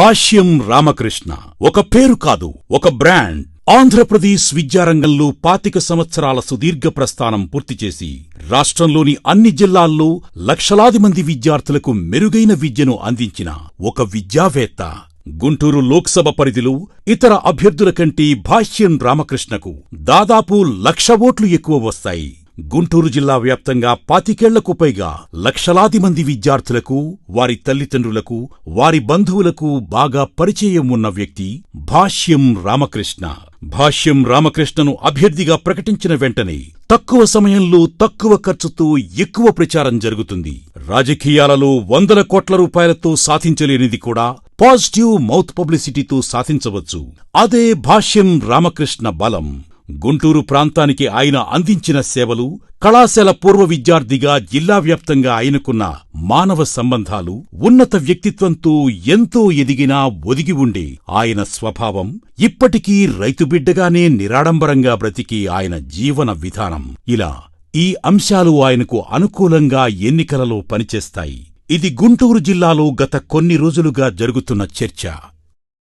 భాష్యం రామకృష్ణ. ఒక పేరు కాదు ఒక బ్రాండ్. ఆంధ్రప్రదేశ్ విద్యారంగంలో పాతిక సంవత్సరాల సుదీర్ఘ ప్రస్థానం పూర్తి చేసి రాష్ట్రంలోని అన్ని జిల్లాల్లో లక్షలాది మంది విద్యార్థులకు మెరుగైన విద్యను అందించిన ఒక విద్యావేత్త. గుంటూరు లోక్సభ పరిధిలో ఇతర అభ్యర్థుల కంటే భాష్యం రామకృష్ణకు దాదాపు లక్ష ఓట్లు ఎక్కువ వస్తాయి. గుంటూరు జిల్లా వ్యాప్తంగా పాతికేళ్ళకు పైగా లక్షలాది మంది విద్యార్థులకు వారి తల్లిదండ్రులకు వారి బంధువులకు బాగా పరిచయం ఉన్న వ్యక్తి భాష్యం రామకృష్ణ. భాష్యం రామకృష్ణను అభ్యర్థిగా ప్రకటించిన వెంటనే తక్కువ సమయంలో తక్కువ ఖర్చుతో ఎక్కువ ప్రచారం జరుగుతుంది. రాజకీయాలలో వందల కోట్ల రూపాయలతో సాధించలేనిది కూడా పాజిటివ్ మౌత్ పబ్లిసిటీతో సాధించవచ్చు. అదే భాష్యం రామకృష్ణ బలం. గుంటూరు ప్రాంతానికి ఆయన అందించిన సేవలు కళాశాల పూర్వ విద్యార్థిగా జిల్లా వ్యాప్తంగా ఆయనకున్న మానవ సంబంధాలు ఉన్నత వ్యక్తిత్వంతో ఎంతో ఎదిగినా ఒదిగి ఉండే ఆయన స్వభావం ఇప్పటికీ రైతుబిడ్డగానే నిరాడంబరంగా బ్రతికి ఆయన జీవన విధానం. ఇలా ఈ అంశాలు ఆయనకు అనుకూలంగా ఎన్నికలలో పనిచేస్తాయి. ఇది గుంటూరు జిల్లాలో గత కొన్ని రోజులుగా జరుగుతున్న చర్చ.